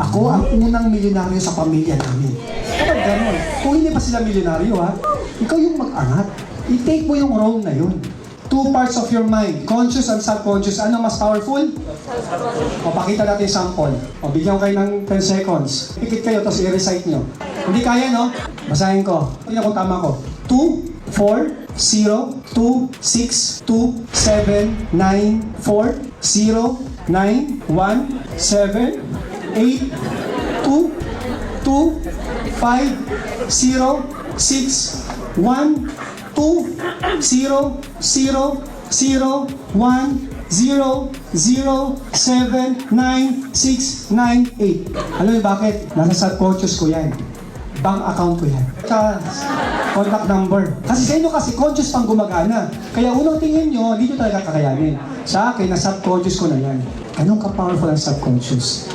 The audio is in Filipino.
Ako ang unang milyonaryo sa pamilya namin. Kapag ganun, kung hindi pa sila milyonaryo ha, ikaw yung mag-angat. I-take mo yung role na yun. Two parts of your mind, conscious and subconscious. Ano mas powerful? O, pakita natin yung sample. O, bigyan ko kayo ng 10 seconds. Pikit kayo, tapos i-recite nyo. Hindi kaya, no? Basahin ko. Tingnan kung tama ko. 2, 4, 0, 2, 6, 2, 7, 9, 4, 0, 9, 1, 7, 8, 2, 2, 5, 0, 6, 1, 2, 0, 0, 0, 0, 1, 0, 0, 7, 9, 6, 9, 8. Alam niyo bakit? Nasa subconscious ko yan. Bank account ko yan. Tsaka contact number. Kasi sa inyo kasi conscious pang gumagana. Kaya unang tingin nyo, dito talaga kakayanin. Sa akin, na subconscious ko na yan. Ganun ka-powerful ang subconscious.